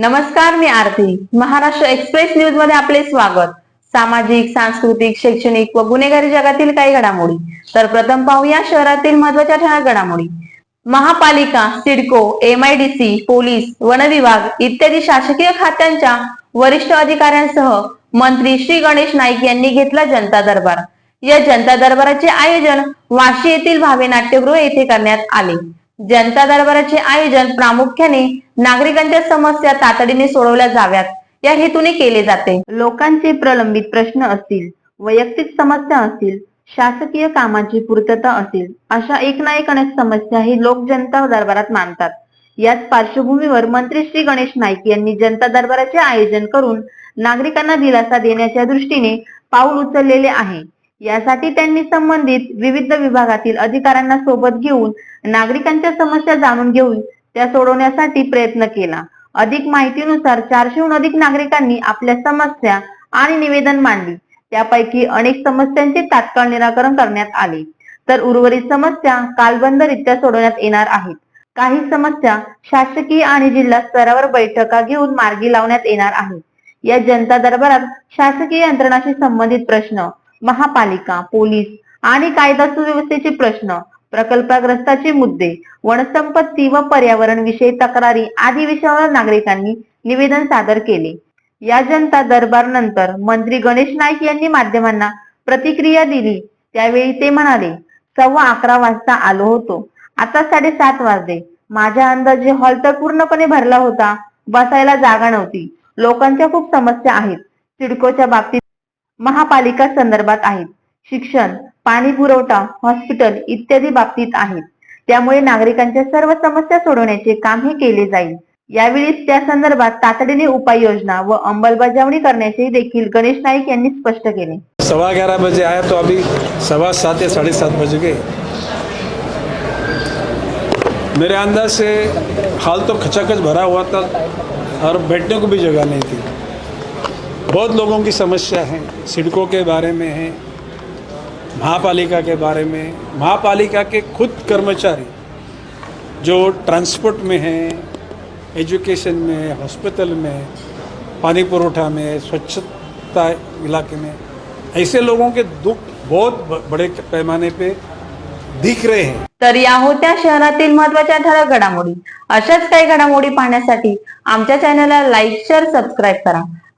नमस्कार मी आरती. महाराष्ट्र एक्सप्रेस न्यूजमध्ये आपले स्वागत. सामाजिक सांस्कृतिक शैक्षणिक व गुन्हेगारी जगातील काही घडामोडी. तर प्रथम पाहूया शहरातील महत्त्वाच्या ठळक घडामोडी. महापालिका सिडको एमआयडीसी पोलीस वन विभाग इत्यादी शासकीय खात्यांच्या वरिष्ठ अधिकाऱ्यांसह मंत्री श्री गणेश नाईक यांनी घेतला जनता दरबार. या जनता दरबाराचे आयोजन वाशी येथील भावे नाट्यगृह येथे करण्यात आले. जनता दरबाराचे आयोजन प्रामुख्याने नागरिकांच्या समस्या तातडीने सोडवल्या जाव्यात. या हेतूने केले जाते. लोकांचे प्रलंबित प्रश्न असतील वैयक्तिक समस्या असतील शासकीय कामाची पूर्तता असेल अशा एक ना एक अनेक समस्या ही लोक जनता दरबारात मानतात याच पार्श्वभूमीवर मंत्री श्री गणेश नाईक यांनी जनता दरबाराचे आयोजन करून नागरिकांना दिलासा देण्याच्या दृष्टीने पाऊल उचललेले आहे. यासाठी त्यांनी संबंधित विविध विभागातील अधिकाऱ्यांना सोबत घेऊन नागरिकांच्या समस्या जाणून घेऊन त्या सोडवण्यासाठी प्रयत्न केला. अधिक माहितीनुसार चारशेहून अधिक नागरिकांनी आपल्या समस्या आणि निवेदन मांडली. त्यापैकी अनेक समस्यांचे तात्काळ निराकरण करण्यात आले. तर उर्वरित समस्या कालबंदरित्या सोडवण्यात येणार आहेत. काही समस्या शासकीय आणि जिल्हा स्तरावर बैठका घेऊन मार्गी लावण्यात येणार आहेत. या जनता दरबारात शासकीय यंत्रणाशी संबंधित प्रश्न महापालिका पोलीस आणि कायदा सुव्यवस्थेचे प्रश्न प्रकल्पग्रस्ताचे मुद्दे वनसंपत्ती व पर्यावरण विषयी तक्रारी आदी विषयावर नागरिकांनी निवेदन सादर केले. या जनता दरबार नंतर मंत्री गणेश नाईक यांनी माध्यमांना प्रतिक्रिया दिली. त्यावेळी ते म्हणाले सव्वा अकरा वाजता आलो होतो. आता साडेसात वाजले. माझ्या अंदाजे हॉल तर पूर्णपणे भरला होता. बसायला जागा नव्हती. लोकांच्या खूप समस्या आहेत. सिडकोच्या बाबतीत महापालिका संदर्भात आहेत. शिक्षण पाणी पुरवठा हॉस्पिटल इत्यादी बाबतीत आहेत. त्यामुळे नागरिकांच्या सर्व समस्या सोडवण्याचे काम हे केले जाईल. यावेळी त्या संदर्भात तातडीने उपाययोजना व अंमलबजावणी करण्याचे देखील गणेश नाईक यांनी स्पष्ट केले. सवा ग्यारह बजे आया तो अभी सवा सात या साढ़े सात बज गए। मेरे अंदाज से हाल तो खचाखच भरा हुआ था और बैठने को भी जगह नहीं थी। बहुत लोगों की समस्या है सिड़कों के बारे में है महापालिका के बारे में। महापालिका के खुद कर्मचारी जो ट्रांसपोर्ट में हैं एजुकेशन में हॉस्पिटल में पानी पुरोठा में स्वच्छता इलाके में ऐसे लोगों के दुख बहुत बड़े पैमाने पे दिख रहे हैं। तर या होत्या शहरातील महत्त्वाच्या ठळक घडामोडी अशाच काही घडामोडी पाहण्यासाठी आमच्या चॅनलला लाईक शेअर सबस्क्राईब करा.